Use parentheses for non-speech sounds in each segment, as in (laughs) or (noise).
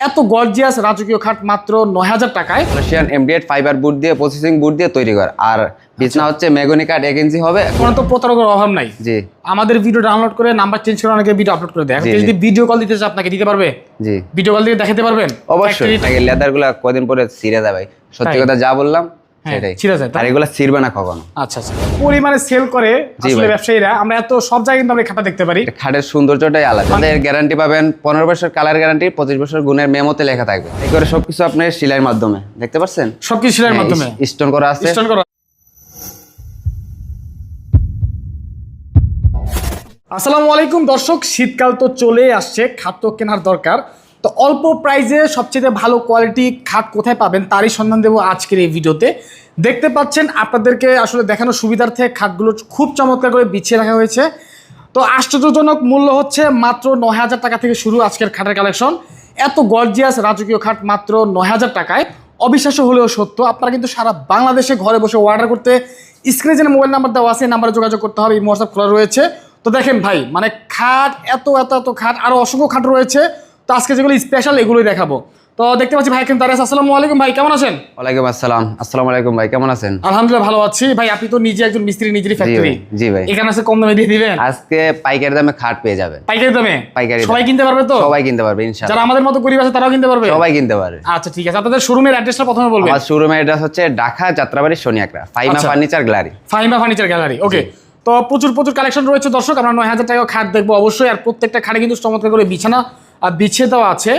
এত গর্জিয়াস রাজকীয় খাট মাত্র নয় হাজার টাকায়। রাশিয়ান এমডিএড ফাইবার বুট দিয়ে প্রসেসিং বুট দিয়ে তৈরি করা। আর বিছনা হচ্ছে মেগনি কাঠ এক ইঞ্চি হবে। কোনো তো প্রতারকের অভাব নাই। জি। আমাদের ভিডিও ডাউনলোড করে নাম্বার চেঞ্জ করে অনেকে ভিডিও আপলোড করে দেয়। যদি ভিডিও কল দিতে আপনাকে দিতে পারবে? জি। ভিডিও কল দিয়ে দেখাতে পারবেন? অবশ্যই। লেদারগুলো লেদারগুলা কদিন পরে ছিঁড়ে যাবে। সত্যি কথা যা বললাম সেটাই। ছিঁড়ে যায়, আর এগুলা ছিঁড়বে না কখনো। আচ্ছা আচ্ছা। পরিমাণে সেল করে আসলে ব্যবসায়ীরা। আমরা এত সব জায়গায় কিন্তু আমরা এই দেখতে পারি। খাটের সৌন্দর্যটাই আলাদা। আমাদের গ্যারান্টি পাবেন পনেরো বছর কালার গ্যারান্টি পঁচিশ বছর গুণের মেমোতে লেখা থাকবে। এই করে সবকিছু আপনার সেলাইয়ের মাধ্যমে দেখতে পাচ্ছেন? সবকিছু হ্যাঁ, মাধ্যমে। স্টোন করা আছে। স্টোন করা। আসসালামু আলাইকুম দর্শক। শীতকাল তো চলে আসছে খাদ্য কেনার দরকার। তো অল্প প্রাইসে সবচেয়ে ভালো কোয়ালিটি খাট কোথায় পাবেন তারই সন্ধান দেবো আজকের এই ভিডিওতে দেখতে পাচ্ছেন আপনাদেরকে আসলে দেখানোর সুবিধার্থে খাটগুলো খুব চমৎকার করে বিছিয়ে রাখা হয়েছে। তো আশ্চর্যজনক মূল্য হচ্ছে মাত্র নয় হাজার টাকা থেকে শুরু আজকের খাটের কালেকশন এত গর্জিয়াস রাজকীয় খাট মাত্র নয় হাজার টাকায়। অবিশ্বাস্য হলেও সত্য, আপনারা কিন্তু সারা বাংলাদেশে ঘরে বসে অর্ডার করতে স্ক্রিনে মোবাইল নাম্বার দেওয়া আছে নাম্বারে যোগাযোগ করতে হবে, এই হোয়াটসঅ্যাপ খোলা রয়েছে। তো দেখেন ভাই মানে খাট, এত এত এত খাট আরও অসংখ্য খাট রয়েছে। তো আজকে যেগুলো স্পেশাল এগুলোই দেখাবো। তো দেখতে পাচ্ছি ভাই কিন্তু দাঁড়িয়ে আসসালামু আলাইকুম ভাই কেমন আছেন? ওয়ালাইকুম আসসালাম। আসসালামু আলাইকুম ভাই কেমন আছেন? আলহামদুলিল্লাহ ভালো আছি। ভাই আপনি তো নিজে একজন মিস্ত্রি নিজেরই ফ্যাক্টরি জি ভাই। এখানে আছে কম দামে দিয়ে দিবেন? আজকে পাইকারি দামে খাট পেয়ে যাবেন। পাইকারি দামে? পাইকারি সবাই কিনতে পারবে তো? সবাই কিনতে পারবে ইনশাআল্লাহ। যারা আমাদের মতো গরিব আছে তারাও কিনতে পারবে? সবাই কিনতে পারবে। আচ্ছা ঠিক আছে। আপনাদের শোরুমের অ্যাড্রেসটা প্রথমে বলবেন। আমার শোরুমের অ্যাড্রেস হচ্ছে ঢাকা যাত্রাবাড়ি শনিয়াকড়া ফাইমা আচ্ছা। Furniture gallery. Fahima furniture gallery okay তো প্রচুর প্রচুর কালেকশন রয়েছে দর্শক আমরা নয় হাজার টাকা খাট দেখব অবশ্যই। আর প্রত্যেকটা খাটে কিন্তু চমৎকার করে বিছানা। আর বিছিয়ে দেওয়া আছে।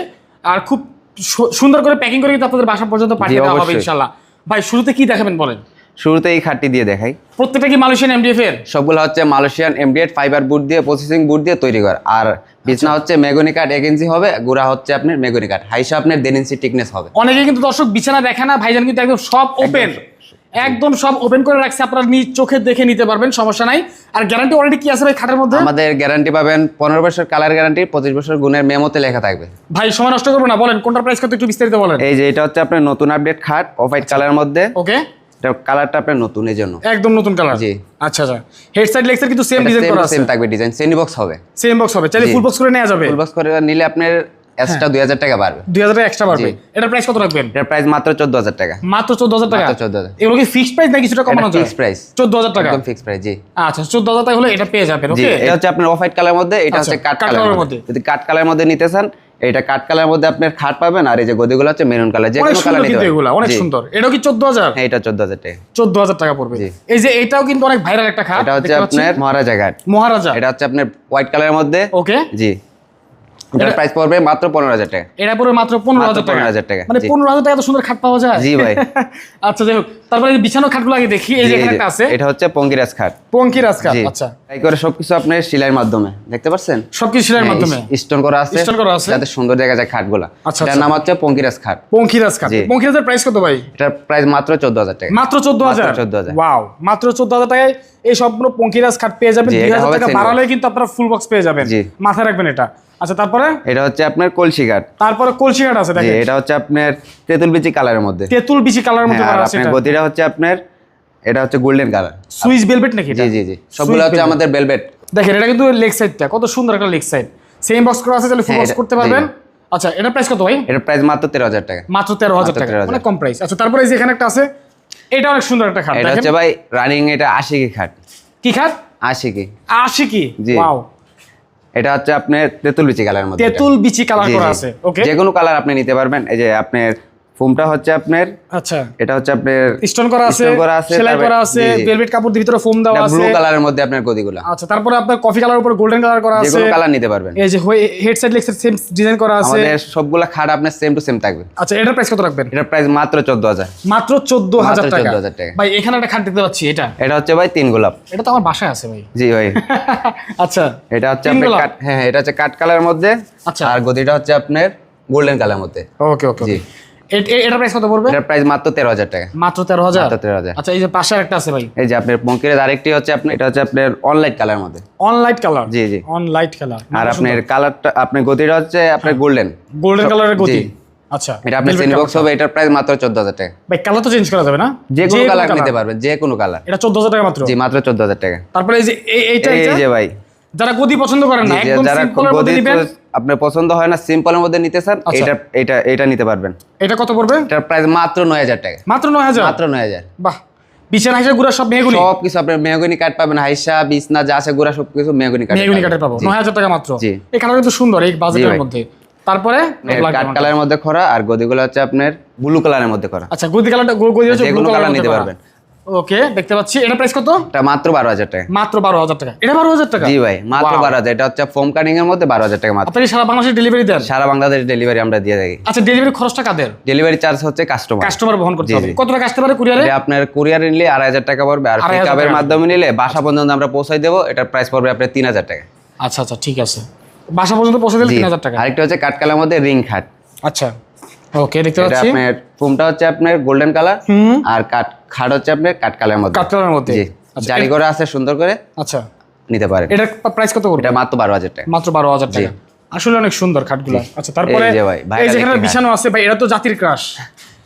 আর খুব সুন্দর করে প্যাকিং করে কিন্তু আপনাদের বাসা পর্যন্ত পাঠিয়ে দেওয়া হবে। ইনশাল্লাহ। ভাই শুরুতে কি দেখাবেন বলেন? শুরুতে এই খাটটি দিয়ে দেখাই। প্রত্যেকটা কি মালয়েশিয়ান এমডিএফ এর? সবগুলো হচ্ছে মালয়েশিয়ান এমডিএড ফাইবার বুট দিয়ে প্রসেসিং বুট দিয়ে তৈরি করা। আর বিছনা হচ্ছে মেগনি কাঠ এক ইঞ্চি হবে গুড়া হচ্ছে আপনার মেগনি কাঠ। হাইসা আপনার ইঞ্চি টিকনেস হবে। অনেকে কিন্তু দর্শক বিছানা দেখে না ভাইজান কিন্তু একদম সব ওপেন একদম সব ওপেন করে রাখছে আপনারা নিজ চোখে দেখে নিতে পারবেন সমস্যা নাই। আর গ্যারান্টি অলরেডি কি আছে ভাই খাটের মধ্যে? আমাদের গ্যারান্টি পাবেন পনেরো বছর কালার গ্যারান্টি পঁচিশ বছর গুণের মেমোতে লেখা থাকবে। ভাই সময় নষ্ট করব না বলেন কোনটার প্রাইস কত একটু বিস্তারিত বলেন। এই যে এটা হচ্ছে আপনার নতুন আপডেট খাট অফ হোয়াইট কালারের মধ্যে। ওকে। এটা কালারটা আপনার নতুন এই জন্য। একদম নতুন কালার জি। আচ্ছা আচ্ছা। হেড সাইড সাইড কিন্তু সেম ডিজাইন করা আছে। সেম থাকবে ডিজাইন সেনি বক্স হবে। সেম বক্স হবে। চাইলে ফুল বক্স করে নেওয়া যাবে। ফুল বক্স করে নিলে আপনার এক্সট্রা দুই হাজার টাকা বাড়বে। দুই হাজার টাকা এক্সট্রা বাড়বে। এটার প্রাইস কত রাখবেন? এটার প্রাইস মাত্র চোদ্দ হাজার টাকা। মাত্র চোদ্দ হাজার টাকা? মাত্র 14,000 এগুলো কি ফিক্সড প্রাইস না কিছুটা কমানো যায় ফিক্স প্রাইস চোদ্দ হাজার টাকা? একদম ফিক্স প্রাইস জি। আচ্ছা চোদ্দ হাজার টাকা হলে এটা পেয়ে যাবেন ওকে এটা হচ্ছে আপনার অফ হোয়াইট কালার মধ্যে এটা আচ্ছা, হচ্ছে কালারের কালারের মধ্যে। যদি কাঠ কালারের মধ্যে নিতে চান এটা কালারের মধ্যে আপনার খাট পাবেন আর এই যে গদিগুলো হচ্ছে মেরুন কালার যে কোনো কালার নিতে এগুলা অনেক সুন্দর। এটাও কি চোদ্দ হাজার? হ্যাঁ এটা চোদ্দ হাজার টাকা। চোদ্দ হাজার টাকা পড়বে। এই যে এটাও কিন্তু অনেক ভাইরাল একটা খাট এটা হচ্ছে আপনার মহারাজা ঘাট। মহারাজা। এটা হচ্ছে আপনার হোয়াইট কালারের মধ্যে। ওকে জি। এটার প্রাইস পড়বে মাত্র পনেরো হাজার টাকা। এটা পড়বে মাত্র পনেরো মাত্র হাজার টাকা। 15,000 টাকা, মানে জি। পনেরো হাজার টাকা এত সুন্দর খাট পাওয়া যায়? জি ভাই। (laughs) আচ্ছা হোক। তারপরে এই যে বিছানো খাটগুলো আগে দেখি। এই যে এই একটা আছে। এটা হচ্ছে পঙ্কিরাজ খাট। পঙ্কি রাজখাট জি। আচ্ছা। তাই করে সবকিছু সেলাইয়ের মাধ্যমে দেখতে পাচ্ছেন সবকিছু সেলের হ্যাঁ, মাধ্যমে। স্টোন করা আছে স্টোন করা আছে। যাতে সুন্দর দেখা যায় খাটগুলা। আচ্ছা, এটার আচ্ছা। নাম হচ্ছে পঙ্কিরাজ খাট। পঙ্কি রাজখাট জি। পঙ্কি রাজের প্রাইস কত ভাই? এটার প্রাইস মাত্র চোদ্দ হাজার টাকা। মাত্র চোদ্দ হাজার? মাত্র 14,000 ওয়াও মাত্র চোদ্দ হাজার টাকায় এই সম্পূর্ণ পঙ্কিরাজ খাট পেয়ে যাবেন। জি, দুই এটা হাজার হবে টাকা বাড়ালে কিন্তু আপনারা ফুল বক্স পেয়ে যাবেন। মাথায় রাখবেন এটা। আচ্ছা তারপরে? এটা হচ্ছে আপনার কলসি ঘাট তারপরে কলসি ঘাট আছে দেখেন। এটা হচ্ছে আপনার তেঁতুল বিচি কালারের মধ্যে। তেঁতুল বিচি কালারের মধ্যে হ্যাঁ, আর আছে আপনার এটা। গদিটা হচ্ছে আপনার এটা হচ্ছে গোল্ডেন কালার সুইস বেলভেট নাকি এটা? জি জি জি সবগুলো হচ্ছে আমাদের বেলভেট। দেখেন এটা কিন্তু লেগ সাইডটা কত সুন্দর একটা লেগ সাইড। সেম বক্স করা আছে তাহলে ফুল হ্যাঁ, বক্স করতে পারবেন। আচ্ছা এটা প্রাইস কত ভাই? এটার প্রাইস মাত্র তেরো হাজার টাকা। মাত্র তেরো হাজার মাত্র টাকা 13,000 অনেক কম প্রাইস আচ্ছা তারপরে এই যে এখানে একটা আছে এটা অনেক সুন্দর একটা খাট এটা হচ্ছে ভাই রানিং এটা আশি কি খাট। কি খাট? আশি কি আশি কি জি। ওয়াও এটা হচ্ছে আপনার তেঁতুল বিচি কালার মধ্যে। তেঁতুল বিচি কালার করা আছে ওকে যে কোনো কালার আপনি নিতে পারবেন। এই যে আপনার ফোমটা হচ্ছে আপনার আচ্ছা। এটা হচ্ছে আপনার স্টোন করা আছে করা আছে, সেলাই করা আছে। ভেলভেট কাপড় দিয়ে ভিতরে ফোম দেওয়া আছে। ব্লু কালারের মধ্যে আপনার গদিগুলা। আচ্ছা তারপরে আপনার কফি কালার উপর গোল্ডেন কালার করা আছে। কোনো কালার নিতে পারবেন। এই যে head side leg same design করা আছে। আমাদের সবগুলা খাট আপনার সেম টু সেম থাকবে। আচ্ছা এটার প্রাইস কত রাখবেন? এটার প্রাইস মাত্র চোদ্দ হাজার। মাত্র চোদ্দ হাজার মাত্র টাকা। 14,000 টাকা। ভাই এখানে একটা খাট দেখতে পাচ্ছি এটা? এটা হচ্ছে ভাই তিন গোলাপ। এটা তো আমার বাসায় আছে ভাই। জি ভাই। (laughs) আচ্ছা এটা হচ্ছে আপনার? কাঠ হ্যাঁ হ্যাঁ, এটা হচ্ছে কাঠ কালারের মধ্যে আচ্ছা। আর গদিটা হচ্ছে আপনার গোল্ডেন কালারের মধ্যে। ওকে ওকে জি। প্রাইস কত পড়বে? প্রাইস মাত্র টাকা। মাত্র মাত্র আচ্ছা এই যে পাশে একটা আছে ভাই। এই যে আপনার পঙ্কিরের আরেকটি হচ্ছে আপনার এটা হচ্ছে আপনার অনলাইট কালারের মধ্যে। অন কালার জি, জি। অন কালার আর আপনার কালারটা আপনার গদিটা হচ্ছে আপনার গোল্ডেন গোল্ডেন কালারের গতি। আচ্ছা এটা আপনার velvet বক্স হবে এটার প্রাইস মাত্র চোদ্দ হাজার টাকা। ভাই কালার তো চেঞ্জ করা যাবে না? যে কোনো কালার নিতে পারবেন যে কোনো কালার এটা চোদ্দ হাজার টাকা মাত্র? জি মাত্র চোদ্দ হাজার টাকা। তারপরে এই যে এইটা এই যে ভাই। যারা গদি পছন্দ করেন না একদম যারা গদি নেবেন আপনার পছন্দ হয় না সিম্পলের মধ্যে নিতে চান আচ্ছা। এটা এটা এটা নিতে পারবেন। এটা কত পড়বে? এটার প্রাইস মাত্র নয় হাজার টাকা। মাত্র নয় হাজার? মাত্র নয় হাজার। বাহ। বিছানা হিসেবে গুড়া সব মেহগুনি? সব কিছু আপনার মেহগনি কাঠ পাবেন হাইসা বিছনা যা আছে গুড়া সব কিছু মেহগনি কাঠ মেহগুনি কাঠের পাবো। নয় হাজার টাকা মাত্র? জি। এই কালার কিন্তু সুন্দর এই বাজেটের মধ্যে। তারপরে কাঠ কালারের মধ্যে খরা আর গদিগুলো হচ্ছে আপনার ব্লু কালারের মধ্যে করা আচ্ছা গদি কালারটা গদি হচ্ছে ব্লু কালার নিতে পারবেন। ওকে দেখতে পাচ্ছি। এটা প্রাইস কত? এটা মাত্র বারো হাজার টাকা। মাত্র বারো হাজার টাকা। এটা বারো হাজার টাকা? জি ভাই মাত্র Wow. বারো হাজার। এটা হচ্ছে ফোম কাটিং এর মধ্যে বারো হাজার টাকা মাত্র। আপনি সারা বাংলাদেশে ডেলিভারি দেন? সারা বাংলাদেশ ডেলিভারি আমরা দিয়ে থাকি। আচ্ছা ডেলিভারি খরচটা কাদের? ডেলিভারি চার্জ হচ্ছে কাস্টমার কাস্টমার বহন করতে হবে। কত টাকা আসতে পারে কুরিয়ারে আপনার কুরিয়ার নিলে আড়াই হাজার টাকা পড়বে আর 2500 পিকআপের মাধ্যমে নিলে বাসা পর্যন্ত আমরা পৌঁছাই দেবো। এটার প্রাইস পড়বে আপনার তিন হাজার টাকা। আচ্ছা আচ্ছা ঠিক আছে। বাসা পর্যন্ত পৌঁছে দিলে জি। তিন হাজার টাকা। আরেকটা হচ্ছে কাঠকালার মধ্যে রিং খাট আচ্ছা। ওকে দেখতে পাচ্ছি। আপনার ফোমটা হচ্ছে আপনার গোল্ডেন কালার আর কাঠ খাট হচ্ছে আপনার কাঠ কালারের মধ্যে। কাটলার মধ্যে। জি। আচ্ছা জারি করে আছে সুন্দর করে। আচ্ছা। নিতে পারেন। এটার প্রাইস কত এটা মাত্র বারো হাজার টাকা। মাত্র বারো হাজার টাকা। আসলে অনেক সুন্দর খাটগুলো। আচ্ছা তারপরে এই যে ভাই, ভাইরাল এই যেখানে বিছানো আছে ভাই এটা তো জাতির ক্রাশ।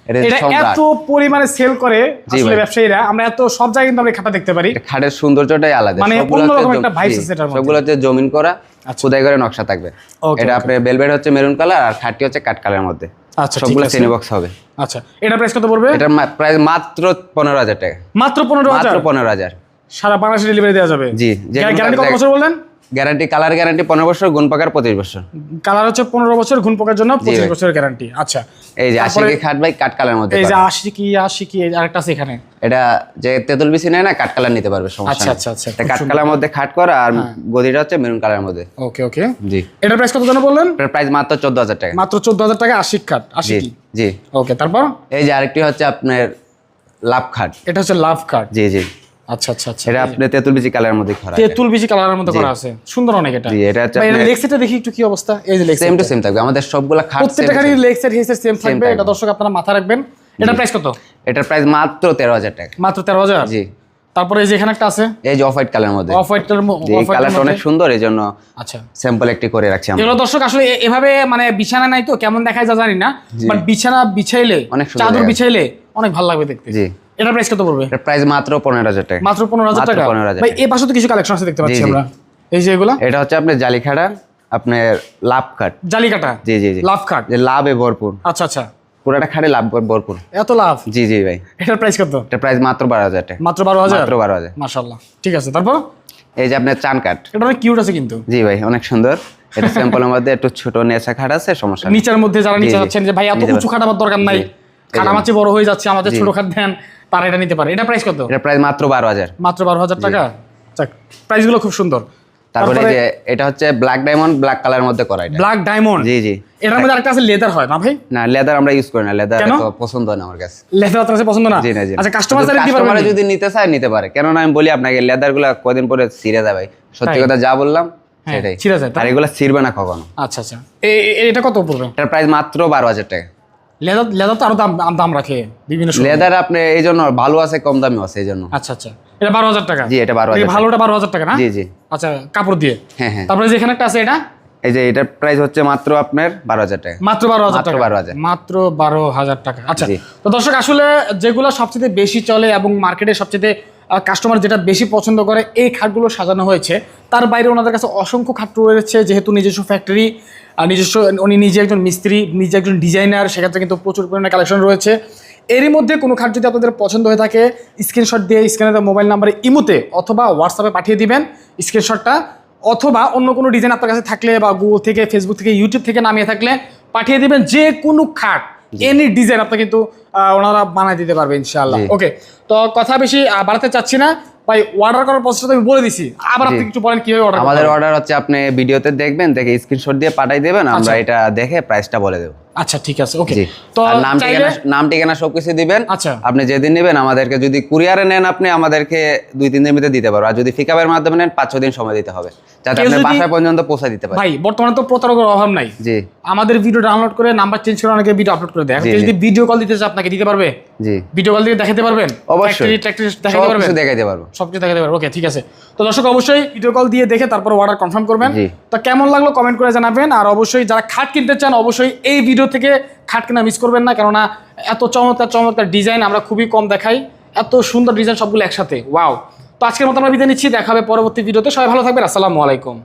এটা এটা এত পরিমাণে সেল করে আসলে ব্যবসায়ীরা। আমরা এত সব জায়গায় কিন্তু আমরা এই দেখতে পারি। খাটের সৌন্দর্যটাই আলাদা। মানে অন্যরকম হচ্ছে একটা জম- আছে এটার মধ্যে। সবগুলো জমিন করা আচ্ছা। খোদাই করে নকশা থাকবে। এটা আপনার বেলভেট হচ্ছে মেরুন কালার আর খাটটি হচ্ছে কালারের মধ্যে। আচ্ছা সবগুলো বক্স হবে। আচ্ছা এটা প্রাইস কত পড়বে? এটা প্রাইস মাত্র পনেরো হাজার টাকা। মাত্র পনেরো হাজার? মাত্র পনেরো হাজার। সারা বাংলাদেশে ডেলিভারি দেওয়া যাবে? জি গ্যারান্টি কত বছর বললেন? গ্যারান্টি কালার গ্যারান্টি পনেরো বছর গুণ পাকার পঁচিশ বছর। কালার হচ্ছে পনেরো বছর ঘুন পোকার জন্য পঁচিশ ভাই। বছরের গ্যারান্টি আচ্ছা। এই যে আশিকি খাট ভাই কাঠ কালার মধ্যে এই যে। আশি কি আশি কি আরেকটা আছে এখানে। এটা যে তেঁতুল বিচি নেয় না কাঠ কালার নিতে পারবে সমস্যা আচ্ছা, আচ্ছা, আচ্ছা, কাঠ কালার মধ্যে খাট করা আর গদিটা হচ্ছে মেরুন কালারের মধ্যে। ওকে ওকে। জি। এটার প্রাইস কত জানো বললেন? প্রাইস মাত্র চোদ্দ হাজার টাকা। মাত্র চোদ্দ হাজার টাকা আশি খাট আশি জি। ওকে তারপর? এই যে আরেকটি হচ্ছে আপনার লাভ খাট। এটা হচ্ছে লাভ খাট। জি জি। আচ্ছা আচ্ছা আচ্ছা। এটা তেঁতুল বিচি কালারের মধ্যে করা তেঁতুল বিচি কালারের মধ্যে করা আছে। সুন্দর অনেক এটা। জি, এটা হচ্ছে ভাই, এটা আপনার- লেগ সেটটা দেখি একটু কি অবস্থা। এই যে লেগ সেম টু। সেম থাকবে। আমাদের সবগুলা খাট প্রত্যেকটা same গাড়ি same। Leg set head same থাকবে। থাকবে। এটা দর্শক আপনারা মাথায় রাখবেন। এটা প্রাইস কত? এটার প্রাইস মাত্র তেরো হাজার টাকা। মাত্র তেরো হাজার? জি। তারপরে এই যে এখানে একটা আছে। এই যে অফ হোয়াইট কালারের মধ্যে। অফ হোয়াইটের এই কালারটা অনেক সুন্দর এই জন্য আচ্ছা। স্যাম্পল একটি করে রাখছি আমরা। এগুলো দর্শক আসলে এভাবে মানে বিছানা নাই তো কেমন দেখায় যা জানি না। বাট বিছানা বিছাইলে অনেক চাদর বিছাইলে অনেক ভালো লাগবে দেখতে। জি। এটা প্রাইস কত পড়বে? এটার প্রাইস মাত্র পনেরো হাজার টাকা। মাত্র পনেরো হাজার মাত্র টাকা? 15,000 ভাই এই পাশে তো কিছু কালেকশন আছে দেখতে পাচ্ছি আমরা। এই যে এগুলা? এটা হচ্ছে আপনার জালি খাটা আপনার লাভ খাট জালিকাটা? জি জি জি। লাভ কাট যে লাভে ভরপুর। আচ্ছা আচ্ছা। পুরাটা খাটে লাভ ভরপুর। এত লাভ? জি জি ভাই। এটার প্রাইস কত? এটার প্রাইস মাত্র বারো হাজার টাকা। মাত্র বারো হাজার? মাত্র বারো হাজার। মাশাল্লাহ ঠিক আছে তারপর? এই যে আপনার চান কাঠ। এটা অনেক কিউট আছে কিন্তু। জি ভাই অনেক সুন্দর। এটা স্যাম্পলের মধ্যে একটু ছোট নেশা খাট আছে সমস্যা। নিচের মধ্যে যারা নিচে যাচ্ছেন যে ভাই এত উঁচু খাট আমার দরকার নাই। খাট আমার চেয়ে বড় হয়ে যাচ্ছে আমাদের ছোট খাট দেন। তারা এটা নিতে পারে। এটা প্রাইস কত? এটার প্রাইস মাত্র বারো হাজার। মাত্র বারো হাজার টাকা? যাক প্রাইসগুলো খুব সুন্দর। তারপরে যে এটা হচ্ছে ব্ল্যাক ডায়মন্ড ব্ল্যাক কালারের মধ্যে করা এটা। ব্ল্যাক ডায়মন্ড জি জি। এটার মধ্যে আরেকটা আছে লেদার হয় না ভাই? না লেদার আমরা ইউজ করি না লেদার তো পছন্দ না আমার কাছে। লেদার আপনার কাছে পছন্দ না? জি না জি। আচ্ছা কাস্টমার সার্ভিস দিতে যদি নিতে চায় নিতে পারে। কেননা আমি বলি আপনাকে লেদারগুলা কদিন পরে ছিঁড়ে যাবে ভাই। সত্যি কথা যা বললাম হ্যাঁ, সেটাই। ছিঁড়ে যায়, আর এগুলা ছিঁড়বে না কখনো। আচ্ছা আচ্ছা। এটা কত পড়বে? এটার প্রাইস মাত্র বারো হাজার টাকা। লেদার লেদার তো আরও দাম দাম- রাখে বিভিন্ন লেদার আপনি এই জন্য ভালো আছে কম আছে এই জন্য। আচ্ছা আচ্ছা। এটা বারো হাজার টাকা? জি, এটা 12,000 এই ভালোটা বারো হাজার টাকা না? জি জি। আচ্ছা কাপড় দিয়ে। হ্যাঁ হ্যাঁ। তারপরে যেখানে একটা আছে এটা? এই যে এটার প্রাইস হচ্ছে মাত্র আপনার বারো হাজার টাকা। মাত্র বারো হাজার টাকা। 12,000 মাত্র বারো হাজার টাকা। আচ্ছা তো দর্শক আসলে যেগুলো সবচেয়ে বেশি চলে এবং মার্কেটে সবচেয়ে কাস্টমার যেটা বেশি পছন্দ করে, এই খাটগুলো সাজানো হয়েছে। তার বাইরে ওনাদের কাছে অসংখ্য খাট রয়েছে, যেহেতু নিজস্ব ফ্যাক্টরি নিজস্ব, উনি নিজে একজন মিস্ত্রি, নিজে একজন ডিজাইনার সেক্ষেত্রে কিন্তু প্রচুর পরিমাণে কালেকশন রয়েছে। এরই মধ্যে কোনো খাট যদি আপনাদের পছন্দ হয়ে থাকে স্ক্রিনশট দিয়ে স্ক্রিনে মোবাইল নাম্বারে ইমুতে অথবা হোয়াটসঅ্যাপে পাঠিয়ে দিবেন স্ক্রিনশটটা অথবা অন্য কোনো ডিজাইন আপনার কাছে থাকলে বা গুগল থেকে ফেসবুক থেকে ইউটিউব থেকে নামিয়ে থাকলে পাঠিয়ে দিবেন যে কোনো খাট। এনি ডিজাইন আপনি কিন্তু আহ, ওনারা বানায় দিতে পারবে ইনশাআল্লাহ। ওকে তো কথা বেশি বাড়াতে চাচ্ছি না। ভাই অর্ডার করার প্রসেসটা আমি বলে দিছি। আবার আপনি একটু বলেন কীভাবে অর্ডার আমাদের অর্ডার হচ্ছে আপনি ভিডিওতে দেখবেন দেখে স্ক্রিনশট দিয়ে পাঠাই দেবেন আমরা এটা দেখে প্রাইসটা বলে দেবো। আচ্ছা ঠিক আছে ওকে তো নাম ঠিকানা নাম ঠিকানা সবকিছু দিবেন। আচ্ছা। আপনি যেদিন নেবেন আমাদেরকে যদি কুরিয়ারে নেন আপনি আমাদেরকে দুই তিন দিনের ভিতরে দিতে পারব। আর যদি পিকআপের মাধ্যমে নেন পাঁচ ছ দিন সময় দিতে হবে। যাতে আপনি বাসায় পর্যন্ত পৌঁছে দিতে পারেন। ভাই বর্তমানে তো প্রতারকের অভাব নাই। জি। আমাদের ভিডিও ডাউনলোড করে নাম্বার চেঞ্জ করে অনেকে ভিডিও আপলোড করে দেয়। যদি ভিডিও কল দিতে চায় আপনাকে দিতে পারবে? জি। ভিডিও কল দিয়ে দেখাতে পারবেন? অবশ্যই। Factory, tractory দেখাতে সব কিছু দেখাতে পারবে। ওকে ঠিক আছে। তো দর্শক অবশ্যই ভিডিও কল দিয়ে দেখে তারপর অর্ডার কনফার্ম করবেন। তো কেমন লাগল কমেন্ট করে জানাবেন। আর অবশ্যই যারা খাট কিনতে চান অবশ্যই এই ভিডিও থেকে খাট কেনা মিস করবেন না। কেননা এত চমৎকার চমৎকার ডিজাইন আমরা খুবই কম দেখাই। এত সুন্দর ডিজাইন সবগুলো একসাথে। ওয়াও তো আজকের মতো আমরা বিদায় নিচ্ছি। দেখাবে পরবর্তী ভিডিওতে সবাই ভালো থাকবেন। আসসালামু আলাইকুম।